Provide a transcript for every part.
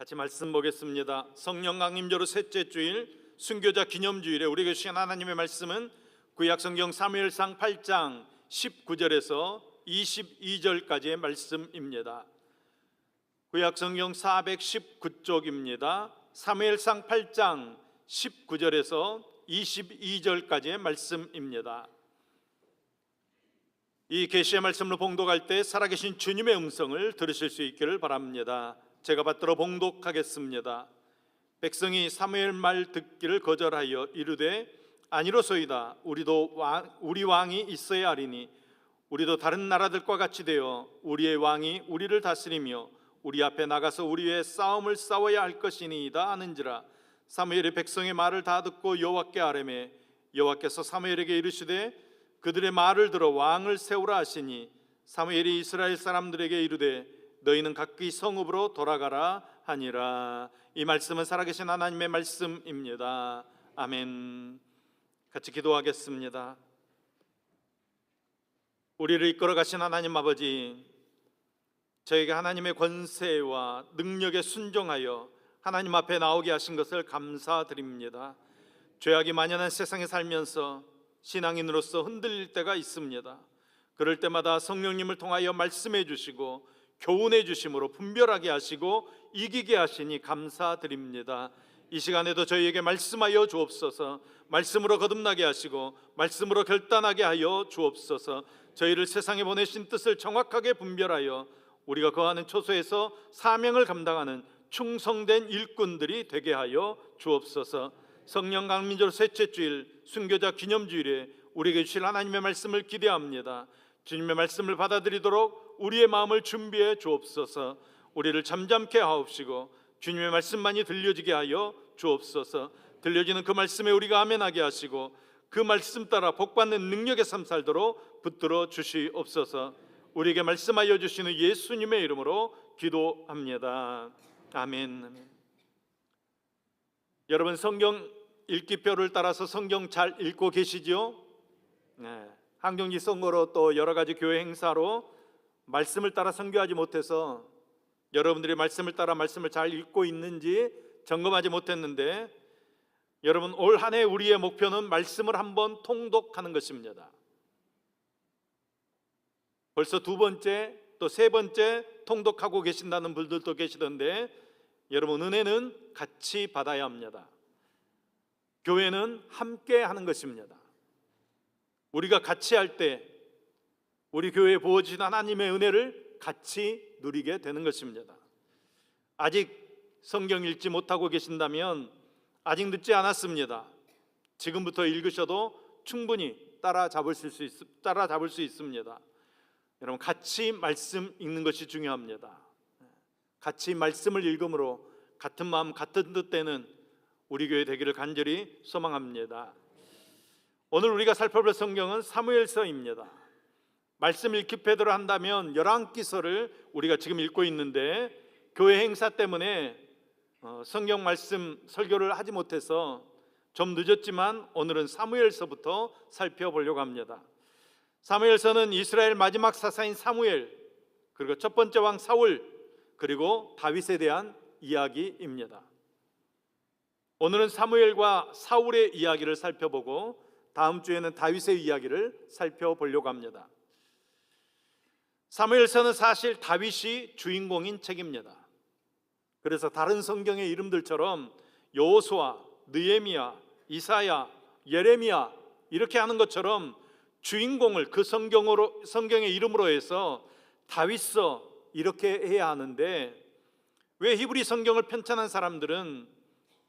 같이 말씀 보겠습니다. 성령 강림절로 셋째 주일 순교자 기념주일에 우리에게 주신 하나님의 말씀은 구약 성경 사무엘상 8장 19절에서 22절까지의 말씀입니다. 구약 성경 419쪽입니다. 사무엘상 8장 19절에서 22절까지의 말씀입니다. 이 계시의 말씀을 봉독할 때 살아계신 주님의 음성을 들으실 수 있기를 바랍니다. 제가 받들어 봉독하겠습니다. 백성이 사무엘 말 듣기를 거절하여 이르되 아니로소이다. 우리도 왕, 우리 왕이 있어야 하리니 우리도 다른 나라들과 같이 되어 우리의 왕이 우리를 다스리며 우리 앞에 나가서 우리의 싸움을 싸워야 할 것이니이다 하는지라 사무엘이 백성의 말을 다 듣고 여호와께 아뢰매 여호와께서 사무엘에게 이르시되 그들의 말을 들어 왕을 세우라 하시니 사무엘이 이스라엘 사람들에게 이르되 너희는 각기 성읍으로 돌아가라 하니라 이 말씀은 살아계신 하나님의 말씀입니다 아멘 같이 기도하겠습니다 우리를 이끌어 가신 하나님 아버지 저에게 하나님의 권세와 능력에 순종하여 하나님 앞에 나오게 하신 것을 감사드립니다. 죄악이 만연한 세상에 살면서 신앙인으로서 흔들릴 때가 있습니다. 그럴 때마다 성령님을 통하여 말씀해 주시고 교훈해 주심으로 분별하게 하시고 이기게 하시니 감사드립니다. 이 시간에도 저희에게 말씀하여 주옵소서. 말씀으로 거듭나게 하시고 말씀으로 결단하게 하여 주옵소서. 저희를 세상에 보내신 뜻을 정확하게 분별하여 우리가 거하는 초소에서 사명을 감당하는 충성된 일꾼들이 되게 하여 주옵소서. 성령 강민절 셋째 주일 순교자 기념주일에 우리에게 주실 하나님의 말씀을 기대합니다. 주님의 말씀을 받아들이도록 우리의 마음을 준비해 주옵소서. 우리를 잠잠케 하옵시고 주님의 말씀만이 들려지게 하여 주옵소서. 들려지는 그 말씀에 우리가 아멘하게 하시고 그 말씀 따라 복받는 능력의 삶 살도록 붙들어 주시옵소서. 우리에게 말씀하여 주시는 예수님의 이름으로 기도합니다. 아멘. 아멘. 여러분 성경 읽기표를 따라서 성경 잘 읽고 계시지요? 네. 한경지 선거로 또 여러 가지 교회 행사로 말씀을 따라 선교하지 못해서 여러분들이 말씀을 따라 말씀을 잘 읽고 있는지 점검하지 못했는데 여러분 올 한 해 우리의 목표는 말씀을 한번 통독하는 것입니다. 벌써 두 번째 또 세 번째 통독하고 계신다는 분들도 계시던데 여러분 은혜는 같이 받아야 합니다. 교회는 함께 하는 것입니다. 우리가 같이 할 때 우리 교회에 부어진 하나님의 은혜를 같이 누리게 되는 것입니다. 아직 성경 읽지 못하고 계신다면 아직 늦지 않았습니다. 지금부터 읽으셔도 충분히 따라잡을 수 있, 따라잡을 수 있습니다. 여러분 같이 말씀 읽는 것이 중요합니다. 같이 말씀을 읽음으로 같은 마음 같은 뜻 되는 우리 교회 되기를 간절히 소망합니다. 오늘 우리가 살펴볼 성경은 사무엘서입니다. 말씀 읽기 패드로 한다면 열왕기서를 우리가 지금 읽고 있는데 교회 행사 때문에 어, 성경 말씀 설교를 하지 못해서 좀 늦었지만 오늘은 사무엘서부터 살펴보려고 합니다. 사무엘서는 이스라엘 마지막 사사인 사무엘 그리고 첫 번째 왕 사울 그리고 다윗에 대한 이야기입니다. 오늘은 사무엘과 사울의 이야기를 살펴보고 다음 주에는 다윗의 이야기를 살펴보려고 합니다. 사무엘서는 사실 다윗이 주인공인 책입니다. 그래서 다른 성경의 이름들처럼 여호수아, 느헤미야, 이사야, 예레미야 이렇게 하는 것처럼 주인공을 그 성경으로 성경의 이름으로 해서 다윗서 이렇게 해야 하는데 왜 히브리 성경을 편찬한 사람들은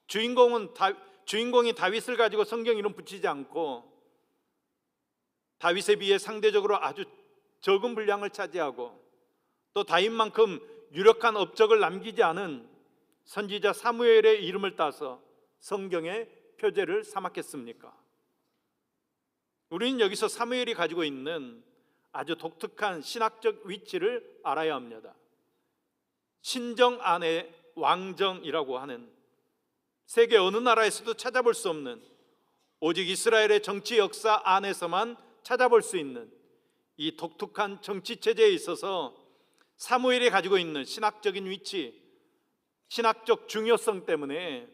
주인공은 다, 주인공이 다윗을 가지고 성경 이름 붙이지 않고 다윗에 비해 상대적으로 아주 적은 분량을 차지하고 또 다윗만큼 유력한 업적을 남기지 않은 선지자 사무엘의 이름을 따서 성경의 표제를 삼았겠습니까? 우리는 여기서 사무엘이 가지고 있는 아주 독특한 신학적 위치를 알아야 합니다. 신정 안에 왕정이라고 하는 세계 어느 나라에서도 찾아볼 수 없는 오직 이스라엘의 정치 역사 안에서만 찾아볼 수 있는 이 독특한 정치 체제에 있어서 사무엘이 가지고 있는 신학적인 위치, 신학적 중요성 때문에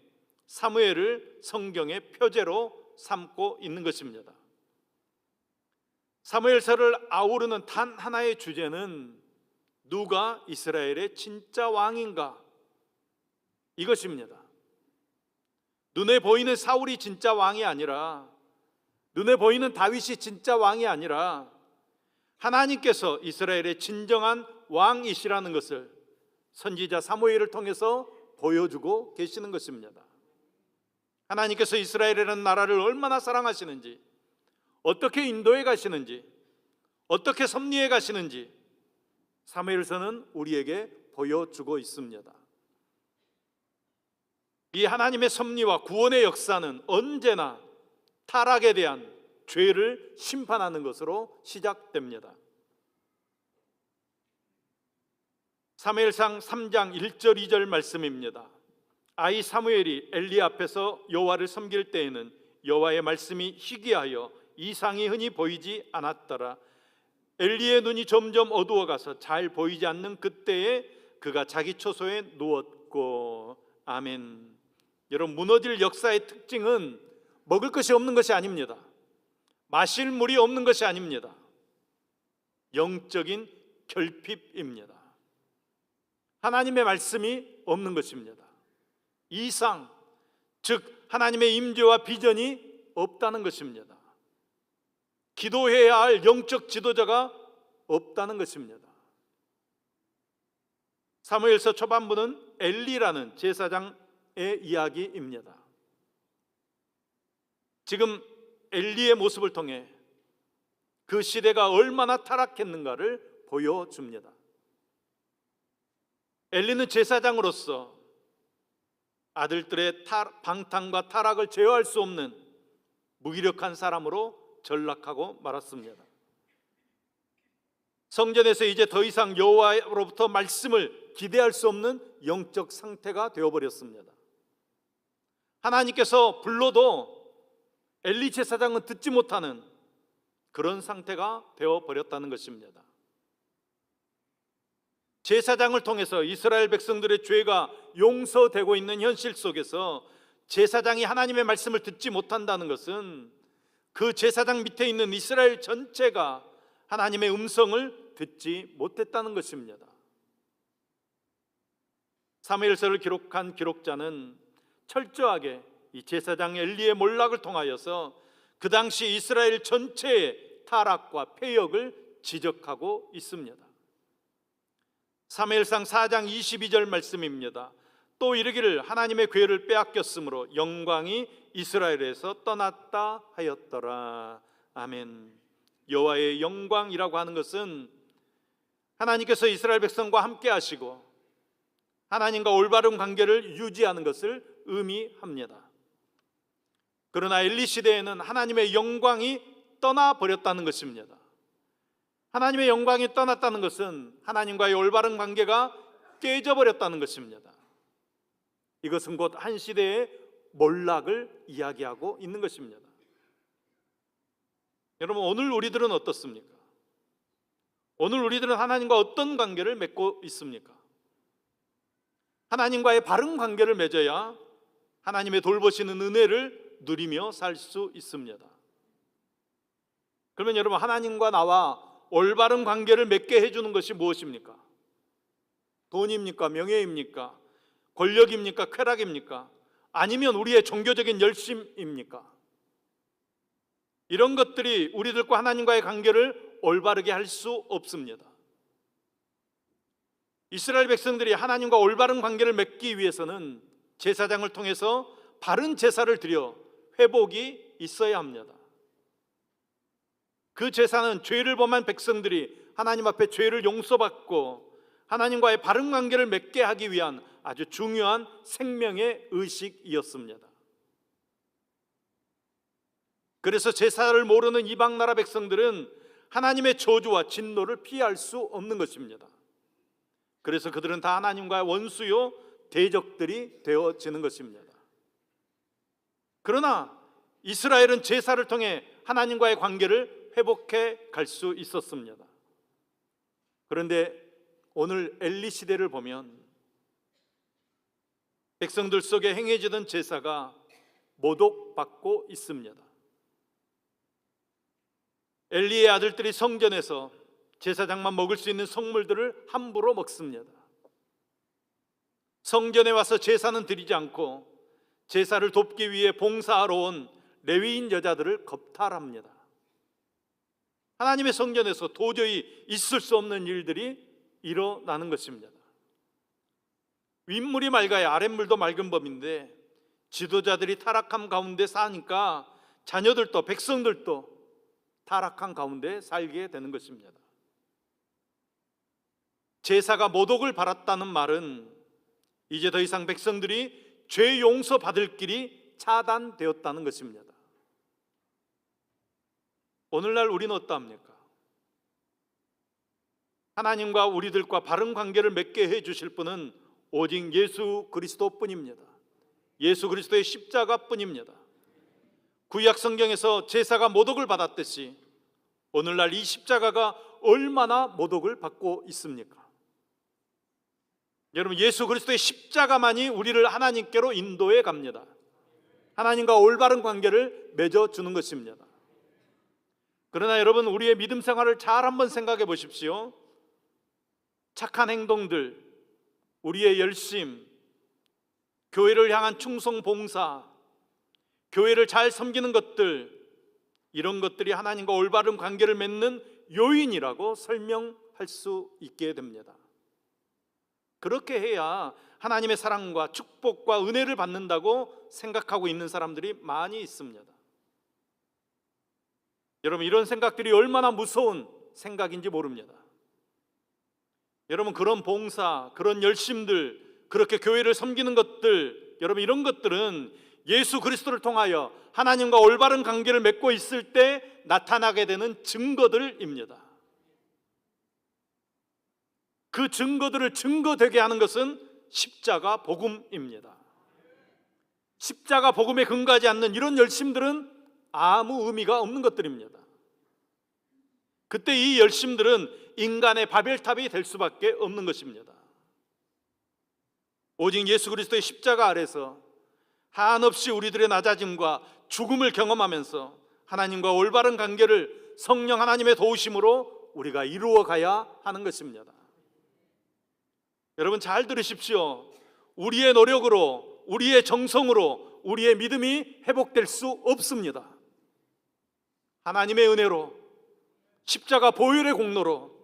사무엘을 성경의 표제로 삼고 있는 것입니다. 사무엘서를 아우르는 단 하나의 주제는 누가 이스라엘의 진짜 왕인가 이것입니다. 눈에 보이는 사울이 진짜 왕이 아니라 눈에 보이는 다윗이 진짜 왕이 아니라 하나님께서 이스라엘의 진정한 왕이시라는 것을 선지자 사무엘을 통해서 보여주고 계시는 것입니다. 하나님께서 이스라엘이라는 나라를 얼마나 사랑하시는지, 어떻게 인도해 가시는지, 어떻게 섭리해 가시는지 사무엘서는 우리에게 보여주고 있습니다. 이 하나님의 섭리와 구원의 역사는 언제나 타락에 대한 죄를 심판하는 것으로 시작됩니다. 사무엘상 3장 1절 2절 말씀입니다. 아이 사무엘이 엘리 앞에서 여호와를 섬길 때에는 여호와의 말씀이 희귀하여 이상이 흔히 보이지 않았더라. 엘리의 눈이 점점 어두워 가서 잘 보이지 않는 그때에 그가 자기 초소에 누웠고 아멘. 여러분 무너질 역사의 특징은 먹을 것이 없는 것이 아닙니다. 마실 물이 없는 것이 아닙니다. 영적인 결핍입니다. 하나님의 말씀이 없는 것입니다. 이상, 즉 하나님의 임재와 비전이 없다는 것입니다. 기도해야 할 영적 지도자가 없다는 것입니다. 사무엘서 초반부는 엘리라는 제사장의 이야기입니다. 지금 엘리의 모습을 통해 그 시대가 얼마나 타락했는가를 보여줍니다. 엘리는 제사장으로서 아들들의 방탕과 타락을 제어할 수 없는 무기력한 사람으로 전락하고 말았습니다. 성전에서 이제 더 이상 여호와로부터 말씀을 기대할 수 없는 영적 상태가 되어 버렸습니다. 하나님께서 불러도 엘리 제사장은 듣지 못하는 그런 상태가 되어 버렸다는 것입니다. 제사장을 통해서 이스라엘 백성들의 죄가 용서되고 있는 현실 속에서 제사장이 하나님의 말씀을 듣지 못한다는 것은 그 제사장 밑에 있는 이스라엘 전체가 하나님의 음성을 듣지 못했다는 것입니다. 사무엘서를 기록한 기록자는 철저하게 이 제사장 엘리의 몰락을 통하여서 그 당시 이스라엘 전체의 타락과 폐역을 지적하고 있습니다. 사무엘상 4장 22절 말씀입니다. 또 이르기를 하나님의 괴를 빼앗겼으므로 영광이 이스라엘에서 떠났다 하였더라. 아멘. 여호와의 영광이라고 하는 것은 하나님께서 이스라엘 백성과 함께 하시고 하나님과 올바른 관계를 유지하는 것을 의미합니다. 그러나 엘리 시대에는 하나님의 영광이 떠나 버렸다는 것입니다. 하나님의 영광이 떠났다는 것은 하나님과의 올바른 관계가 깨져 버렸다는 것입니다. 이것은 곧 한 시대의 몰락을 이야기하고 있는 것입니다. 여러분 오늘 우리들은 어떻습니까? 오늘 우리들은 하나님과 어떤 관계를 맺고 있습니까? 하나님과의 바른 관계를 맺어야 하나님의 돌보시는 은혜를 누리며 살 수 있습니다. 그러면 여러분 하나님과 나와 올바른 관계를 맺게 해주는 것이 무엇입니까? 돈입니까? 명예입니까? 권력입니까? 쾌락입니까? 아니면 우리의 종교적인 열심입니까? 이런 것들이 우리들과 하나님과의 관계를 올바르게 할 수 없습니다. 이스라엘 백성들이 하나님과 올바른 관계를 맺기 위해서는 제사장을 통해서 바른 제사를 드려 회복이 있어야 합니다. 그 제사는 죄를 범한 백성들이 하나님 앞에 죄를 용서받고 하나님과의 바른 관계를 맺게 하기 위한 아주 중요한 생명의 의식이었습니다. 그래서 제사를 모르는 이방 나라 백성들은 하나님의 저주와 진노를 피할 수 없는 것입니다. 그래서 그들은 다 하나님과의 원수요 대적들이 되어지는 것입니다. 그러나 이스라엘은 제사를 통해 하나님과의 관계를 회복해 갈 수 있었습니다. 그런데 오늘 엘리 시대를 보면 백성들 속에 행해지던 제사가 모독받고 있습니다. 엘리의 아들들이 성전에서 제사장만 먹을 수 있는 성물들을 함부로 먹습니다. 성전에 와서 제사는 드리지 않고 제사를 돕기 위해 봉사하러 온 레위인 여자들을 겁탈합니다. 하나님의 성전에서 도저히 있을 수 없는 일들이 일어나는 것입니다. 윗물이 맑아야 아랫물도 맑은 법인데 지도자들이 타락함 가운데 사니까 자녀들도 백성들도 타락한 가운데 살게 되는 것입니다. 제사가 모독을 받았다는 말은 이제 더 이상 백성들이 죄 용서 받을 길이 차단되었다는 것입니다. 오늘날 우리는 어떠합니까? 하나님과 우리들과 바른 관계를 맺게 해 주실 분은 오직 예수 그리스도뿐입니다. 예수 그리스도의 십자가뿐입니다. 구약 성경에서 제사가 모독을 받았듯이 오늘날 이 십자가가 얼마나 모독을 받고 있습니까? 여러분 예수 그리스도의 십자가만이 우리를 하나님께로 인도해 갑니다. 하나님과 올바른 관계를 맺어 주는 것입니다. 그러나 여러분 우리의 믿음 생활을 잘 한번 생각해 보십시오. 착한 행동들, 우리의 열심, 교회를 향한 충성 봉사, 교회를 잘 섬기는 것들 이런 것들이 하나님과 올바른 관계를 맺는 요인이라고 설명할 수 있게 됩니다. 그렇게 해야 하나님의 사랑과 축복과 은혜를 받는다고 생각하고 있는 사람들이 많이 있습니다. 여러분 이런 생각들이 얼마나 무서운 생각인지 모릅니다. 여러분 그런 봉사, 그런 열심들, 그렇게 교회를 섬기는 것들, 여러분 이런 것들은 예수 그리스도를 통하여 하나님과 올바른 관계를 맺고 있을 때 나타나게 되는 증거들입니다. 그 증거들을 증거되게 하는 것은 십자가 복음입니다. 십자가 복음에 근거하지 않는 이런 열심들은 아무 의미가 없는 것들입니다. 그때 이 열심들은 인간의 바벨탑이 될 수밖에 없는 것입니다. 오직 예수 그리스도의 십자가 아래서 한없이 우리들의 낮아짐과 죽음을 경험하면서 하나님과 올바른 관계를 성령 하나님의 도우심으로 우리가 이루어 가야 하는 것입니다. 여러분 잘 들으십시오. 우리의 노력으로, 우리의 정성으로 우리의 믿음이 회복될 수 없습니다. 하나님의 은혜로, 십자가 보혈의 공로로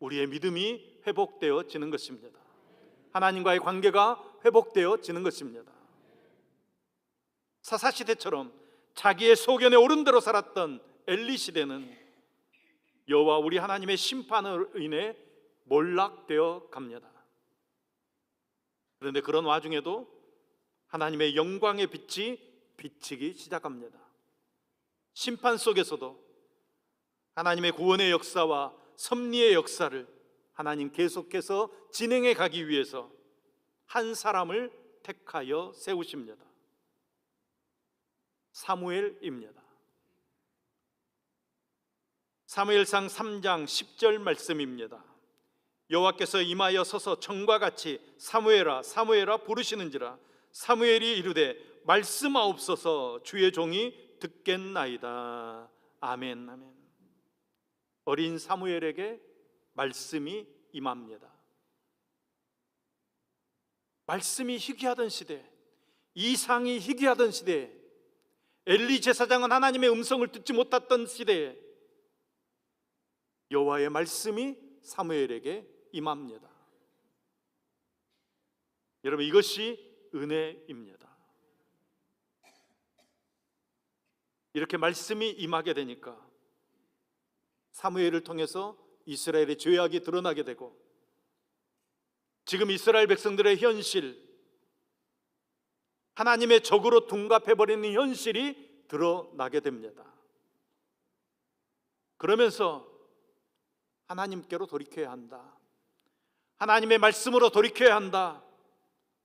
우리의 믿음이 회복되어지는 것입니다. 하나님과의 관계가 회복되어지는 것입니다. 사사 시대처럼 자기의 소견에 오른 대로 살았던 엘리 시대는 여호와 우리 하나님의 심판으로 인해 몰락되어 갑니다. 그런데 그런 와중에도 하나님의 영광의 빛이 비치기 시작합니다. 심판 속에서도 하나님의 구원의 역사와 섭리의 역사를 하나님 계속해서 진행해 가기 위해서 한 사람을 택하여 세우십니다. 사무엘입니다. 사무엘상 3장 10절 말씀입니다. 여호와께서 임하여 서서 정과 같이 사무엘아 사무엘아 부르시는지라 사무엘이 이르되 말씀하옵소서 주의 종이 듣겠나이다. 아멘 아멘. 어린 사무엘에게 말씀이 임합니다. 말씀이 희귀하던 시대, 이상이 희귀하던 시대, 엘리 제사장은 하나님의 음성을 듣지 못했던 시대에 여호와의 말씀이 사무엘에게 임합니다. 여러분 이것이 은혜입니다. 이렇게 말씀이 임하게 되니까 사무엘을 통해서 이스라엘의 죄악이 드러나게 되고 지금 이스라엘 백성들의 현실 하나님의 적으로 둔갑해 버리는 현실이 드러나게 됩니다. 그러면서 하나님께로 돌이켜야 한다. 하나님의 말씀으로 돌이켜야 한다.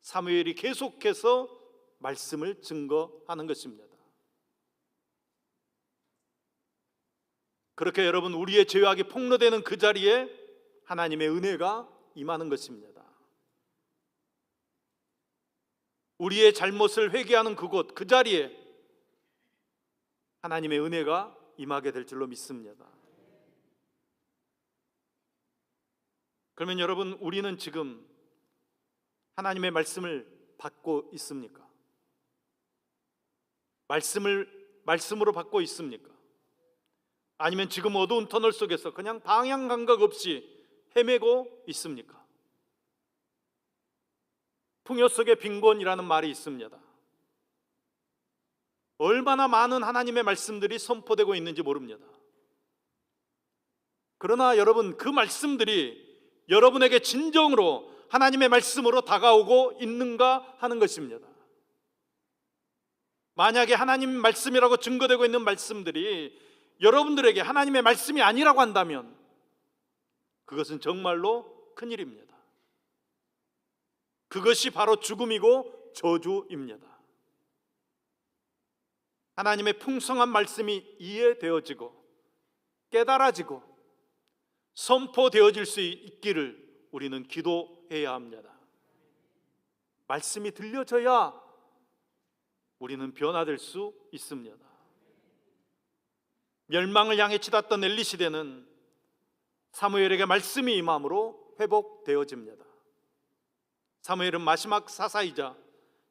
사무엘이 계속해서 말씀을 증거하는 것입니다. 그렇게 여러분 우리의 죄악이 폭로되는 그 자리에 하나님의 은혜가 임하는 것입니다. 우리의 잘못을 회개하는 그곳 그 자리에 하나님의 은혜가 임하게 될 줄로 믿습니다. 그러면 여러분 우리는 지금 하나님의 말씀을 받고 있습니까? 말씀을 말씀으로 받고 있습니까? 아니면 지금 어두운 터널 속에서 그냥 방향 감각 없이 헤매고 있습니까? 풍요 속의 빈곤이라는 말이 있습니다. 얼마나 많은 하나님의 말씀들이 선포되고 있는지 모릅니다. 그러나 여러분 그 말씀들이 여러분에게 진정으로 하나님의 말씀으로 다가오고 있는가 하는 것입니다. 만약에 하나님 말씀이라고 증거되고 있는 말씀들이 여러분들에게 하나님의 말씀이 아니라고 한다면 그것은 정말로 큰일입니다. 그것이 바로 죽음이고 저주입니다. 하나님의 풍성한 말씀이 이해되어지고 깨달아지고 선포되어질 수 있기를 우리는 기도해야 합니다. 말씀이 들려져야 우리는 변화될 수 있습니다. 멸망을 향해 치닫던 엘리 시대는 사무엘에게 말씀이 임함으로 회복되어집니다. 사무엘은 마지막 사사이자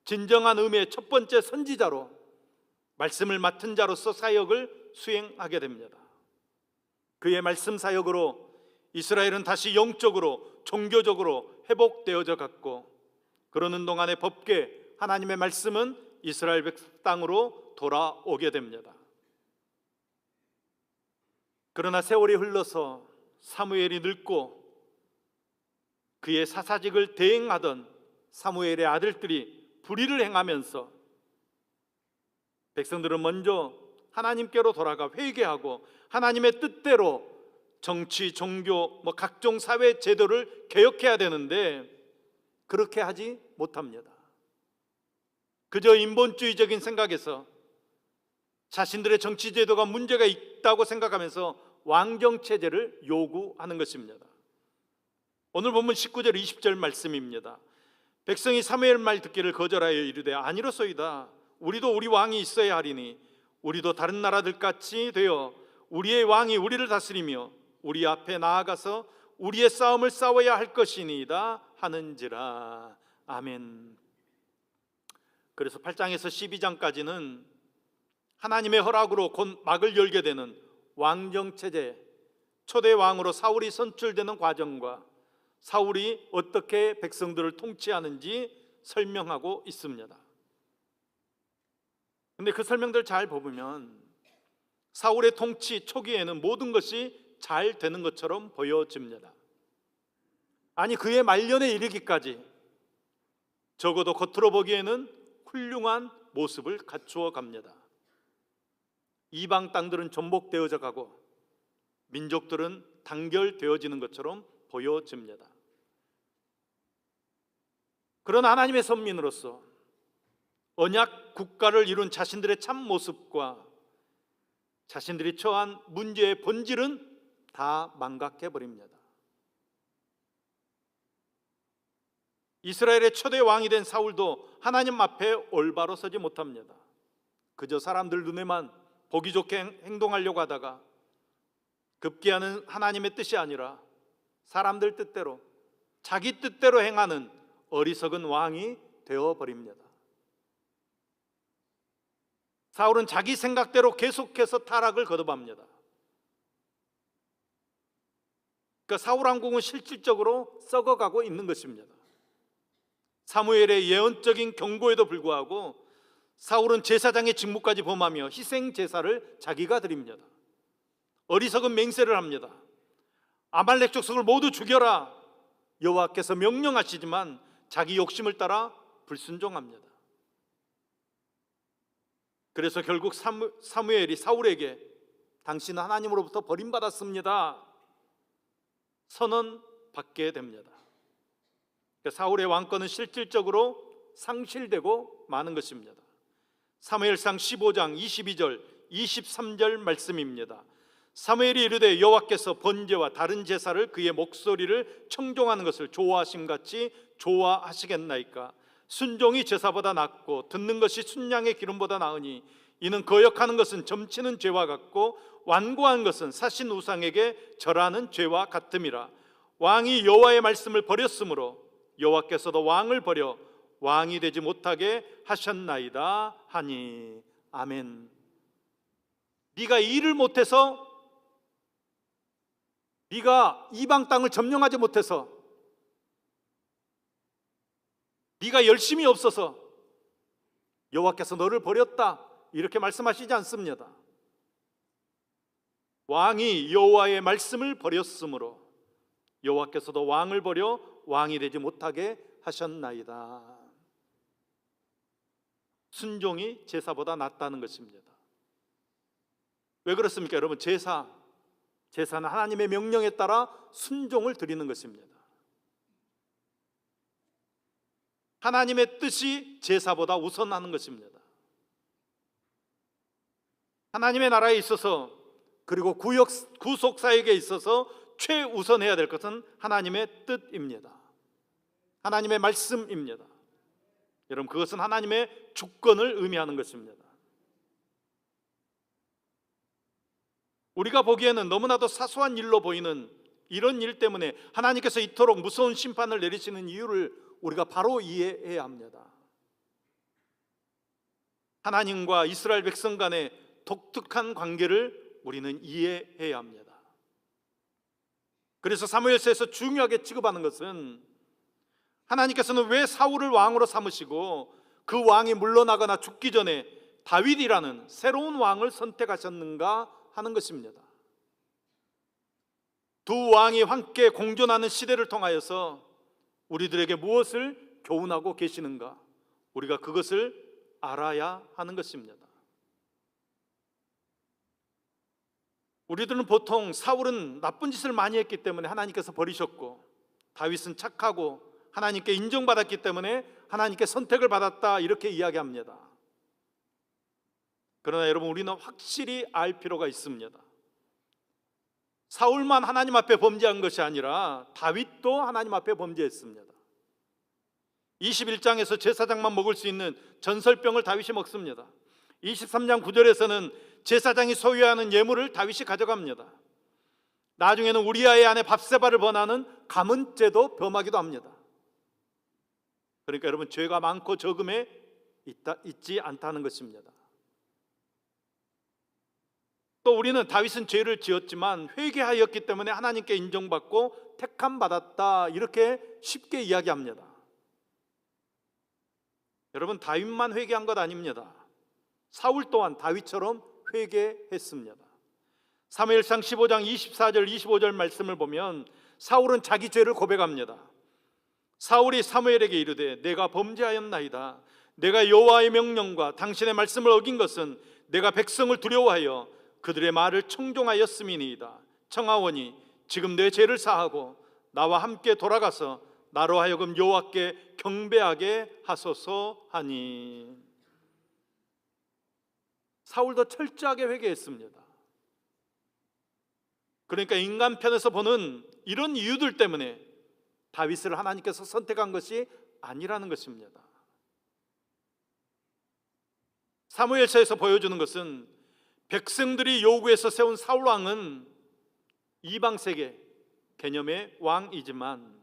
진정한 의미의 첫 번째 선지자로 말씀을 맡은 자로서 사역을 수행하게 됩니다. 그의 말씀 사역으로 이스라엘은 다시 영적으로 종교적으로 회복되어져 갔고 그러는 동안에 법계 하나님의 말씀은 이스라엘 백 땅으로 돌아오게 됩니다. 그러나 세월이 흘러서 사무엘이 늙고 그의 사사직을 대행하던 사무엘의 아들들이 불의를 행하면서 백성들은 먼저 하나님께로 돌아가 회개하고 하나님의 뜻대로 정치, 종교, 뭐 각종 사회 제도를 개혁해야 되는데 그렇게 하지 못합니다. 그저 인본주의적인 생각에서 자신들의 정치 제도가 문제가 있다고 생각하면서 왕정 체제를 요구하는 것입니다. 오늘 본문 19절 20절 말씀입니다. 백성이 사무엘 말 듣기를 거절하여 이르되 아니로소이다. 우리도 우리 왕이 있어야 하리니 우리도 다른 나라들 같이 되어 우리의 왕이 우리를 다스리며 우리 앞에 나아가서 우리의 싸움을 싸워야 할 것이니이다 하는지라. 아멘. 그래서 8장에서 12장까지는 하나님의 허락으로 곧 막을 열게 되는 왕정 체제 초대 왕으로 사울이 선출되는 과정과 사울이 어떻게 백성들을 통치하는지 설명하고 있습니다. 근데 그 설명들 잘 보면 사울의 통치 초기에는 모든 것이 잘 되는 것처럼 보여집니다. 아니 그의 말년에 이르기까지 적어도 겉으로 보기에는 훌륭한 모습을 갖추어 갑니다. 이방 땅들은 전복되어져 가고 민족들은 단결되어지는 것처럼 보여집니다. 그런 하나님의 선민으로서 언약 국가를 이룬 자신들의 참 모습과 자신들이 처한 문제의 본질은 다 망각해 버립니다. 이스라엘의 초대 왕이 된 사울도 하나님 앞에 올바로 서지 못합니다. 그저 사람들 눈에만 보기 좋게 행동하려고 하다가 급기야는 하나님의 뜻이 아니라 사람들 뜻대로 자기 뜻대로 행하는 어리석은 왕이 되어 버립니다. 사울은 자기 생각대로 계속해서 타락을 거듭합니다. 그러니까 사울 왕궁은 실질적으로 썩어가고 있는 것입니다. 사무엘의 예언적인 경고에도 불구하고 사울은 제사장의 직무까지 범하며 희생 제사를 자기가 드립니다. 어리석은 맹세를 합니다. 아말렉 족속을 모두 죽여라. 여호와께서 명령하시지만 자기 욕심을 따라 불순종합니다. 그래서 결국 사무, 사무엘이 사울에게 당신은 하나님으로부터 버림받았습니다. 선언받게 됩니다. 그러니까 사울의 왕권은 실질적으로 상실되고 마는 것입니다. 사무엘상 15장 22절 23절 말씀입니다. 사무엘이 이르되 여호와께서 번제와 다른 제사를 그의 목소리를 청종하는 것을 좋아하심 같이 좋아하시겠나이까 순종이 제사보다 낫고 듣는 것이 순양의 기름보다 나으니 이는 거역하는 것은 점치는 죄와 같고 완고한 것은 사신 우상에게 절하는 죄와 같음이라. 왕이 여호와의 말씀을 버렸으므로 여호와께서도 왕을 버려 왕이 되지 못하게 하셨나이다 하니. 아멘. 네가 일을 못해서 네가 이방 땅을 점령하지 못해서 네가 열심히 없어서 여호와께서 너를 버렸다 이렇게 말씀하시지 않습니다. 왕이 여호와의 말씀을 버렸으므로 여호와께서도 왕을 버려 왕이 되지 못하게 하셨나이다. 순종이 제사보다 낫다는 것입니다. 왜 그렇습니까? 여러분 제사 제사는 하나님의 명령에 따라 순종을 드리는 것입니다. 하나님의 뜻이 제사보다 우선하는 것입니다. 하나님의 나라에 있어서 그리고 구역 구속 사역에 있어서 최우선해야 될 것은 하나님의 뜻입니다. 하나님의 말씀입니다. 여러분 그것은 하나님의 주권을 의미하는 것입니다. 우리가 보기에는 너무나도 사소한 일로 보이는 이런 일 때문에 하나님께서 이토록 무서운 심판을 내리시는 이유를 우리가 바로 이해해야 합니다. 하나님과 이스라엘 백성 간의 독특한 관계를 우리는 이해해야 합니다. 그래서 사무엘서에서 중요하게 취급하는 것은 하나님께서는 왜 사울을 왕으로 삼으시고 그 왕이 물러나거나 죽기 전에 다윗이라는 새로운 왕을 선택하셨는가 하는 것입니다. 두 왕이 함께 공존하는 시대를 통하여서 우리들에게 무엇을 교훈하고 계시는가? 우리가 그것을 알아야 하는 것입니다. 우리들은 보통 사울은 나쁜 짓을 많이 했기 때문에 하나님께서 버리셨고 다윗은 착하고 하나님께 인정받았기 때문에 하나님께 선택을 받았다 이렇게 이야기합니다. 그러나 여러분 우리는 확실히 알 필요가 있습니다. 사울만 하나님 앞에 범죄한 것이 아니라 다윗도 하나님 앞에 범죄했습니다. 21장에서 제사장만 먹을 수 있는 전설병을 다윗이 먹습니다. 23장 9절에서는 제사장이 소유하는 예물을 다윗이 가져갑니다. 나중에는 우리아의 아내 밥세바를 번하는 가문죄도 범하기도 합니다. 그러니까 여러분 죄가 많고 적음에 있다, 있지 않다는 것입니다. 또 우리는 다윗은 죄를 지었지만 회개하였기 때문에 하나님께 인정받고 택함 받았다 이렇게 쉽게 이야기합니다. 여러분 다윗만 회개한 것 아닙니다. 사울 또한 다윗처럼 회개했습니다. 사무엘상 15장 24절 25절 말씀을 보면 사울은 자기 죄를 고백합니다. 사울이 사무엘에게 이르되 내가 범죄하였나이다. 내가 여호와의 명령과 당신의 말씀을 어긴 것은 내가 백성을 두려워하여 그들의 말을 청종하였음이니이다. 청하오니 지금 내 죄를 사하고 나와 함께 돌아가서 나로 하여금 여호와께 경배하게 하소서 하니 사울도 철저하게 회개했습니다. 그러니까 인간 편에서 보는 이런 이유들 때문에 다윗을 하나님께서 선택한 것이 아니라는 것입니다. 사무엘서에서 보여주는 것은 백성들이 요구해서 세운 사울 왕은 이방 세계 개념의 왕이지만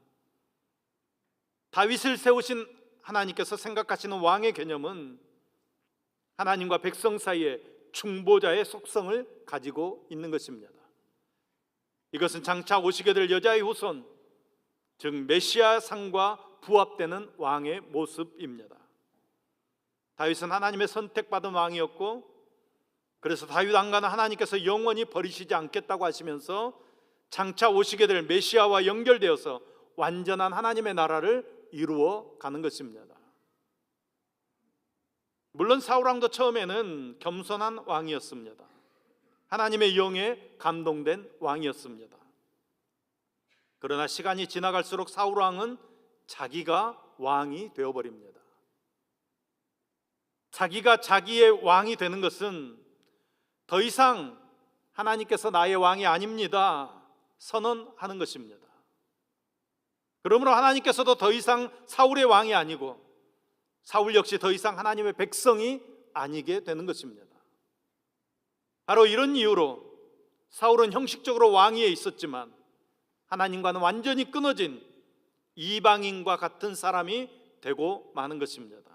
다윗을 세우신 하나님께서 생각하시는 왕의 개념은 하나님과 백성 사이에 중보자의 속성을 가지고 있는 것입니다. 이것은 장차 오시게 될 여자의 후손, 즉 메시아 상과 부합되는 왕의 모습입니다. 다윗은 하나님의 선택받은 왕이었고 그래서 다윗 왕가는 하나님께서 영원히 버리시지 않겠다고 하시면서 장차 오시게 될 메시아와 연결되어서 완전한 하나님의 나라를 이루어 가는 것입니다. 물론 사울 왕도 처음에는 겸손한 왕이었습니다. 하나님의 영에 감동된 왕이었습니다. 그러나 시간이 지나갈수록 사울 왕은 자기가 왕이 되어 버립니다. 자기가 자기의 왕이 되는 것은 더 이상 하나님께서 나의 왕이 아닙니다. 선언하는 것입니다. 그러므로 하나님께서도 더 이상 사울의 왕이 아니고 사울 역시 더 이상 하나님의 백성이 아니게 되는 것입니다. 바로 이런 이유로 사울은 형식적으로 왕위에 있었지만 하나님과는 완전히 끊어진 이방인과 같은 사람이 되고 마는 것입니다.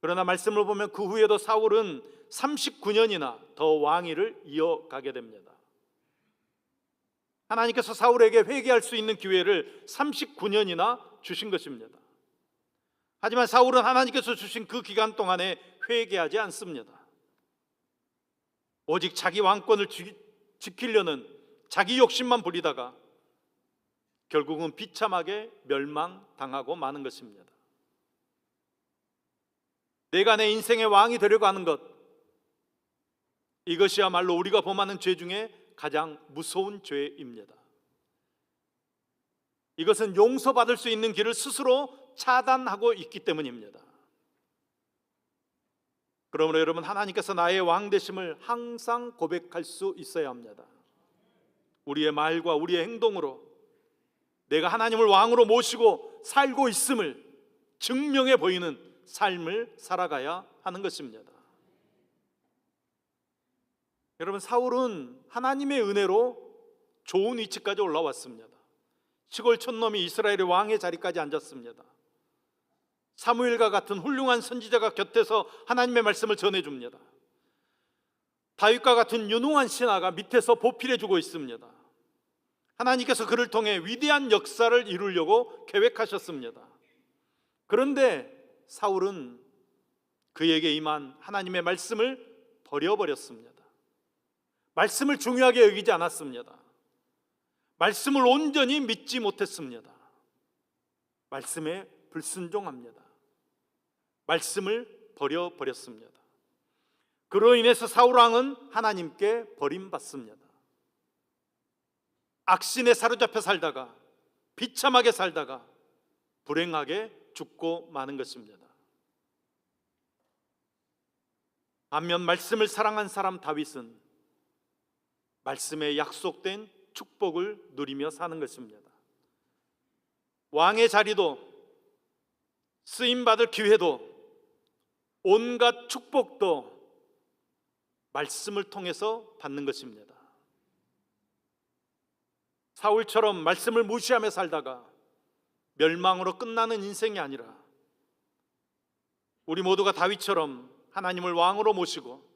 그러나 말씀을 보면 그 후에도 사울은 39년이나 더 왕위를 이어가게 됩니다. 하나님께서 사울에게 회개할 수 있는 기회를 39년이나 주신 것입니다. 하지만 사울은 하나님께서 주신 그 기간 동안에 회개하지 않습니다. 오직 자기 왕권을 지- 지키려는 자기 욕심만 부리다가 결국은 비참하게 멸망당하고 마는 것입니다. 내가 내 인생의 왕이 되려고 하는 것 이것이야말로 우리가 범하는 죄 중에 가장 무서운 죄입니다. 이것은 용서받을 수 있는 길을 스스로 차단하고 있기 때문입니다. 그러므로 여러분 하나님께서 나의 왕 되심을 항상 고백할 수 있어야 합니다. 우리의 말과 우리의 행동으로 내가 하나님을 왕으로 모시고 살고 있음을 증명해 보이는 삶을 살아가야 하는 것입니다. 여러분 사울은 하나님의 은혜로 좋은 위치까지 올라왔습니다. 시골 촌놈이 이스라엘의 왕의 자리까지 앉았습니다. 사무엘과 같은 훌륭한 선지자가 곁에서 하나님의 말씀을 전해줍니다. 다윗과 같은 유능한 신하가 밑에서 보필해주고 있습니다. 하나님께서 그를 통해 위대한 역사를 이루려고 계획하셨습니다. 그런데 사울은 그에게 임한 하나님의 말씀을 버려버렸습니다. 말씀을 중요하게 여기지 않았습니다. 말씀을 온전히 믿지 못했습니다. 말씀에 불순종합니다. 말씀을 버려 버렸습니다. 그로 인해서 사울 왕은 하나님께 버림받습니다. 악신에 사로잡혀 살다가 비참하게 살다가 불행하게 죽고 마는 것입니다. 반면 말씀을 사랑한 사람 다윗은 말씀에 약속된 축복을 누리며 사는 것입니다. 왕의 자리도 쓰임 받을 기회도 온갖 축복도 말씀을 통해서 받는 것입니다. 사울처럼 말씀을 무시하며 살다가 멸망으로 끝나는 인생이 아니라 우리 모두가 다윗처럼 하나님을 왕으로 모시고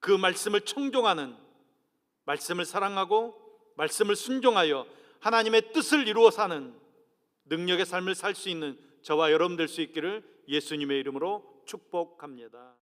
그 말씀을 청종하는 말씀을 사랑하고 말씀을 순종하여 하나님의 뜻을 이루어 사는 능력의 삶을 살 수 있는 저와 여러분 될 수 있기를 예수님의 이름으로 축복합니다.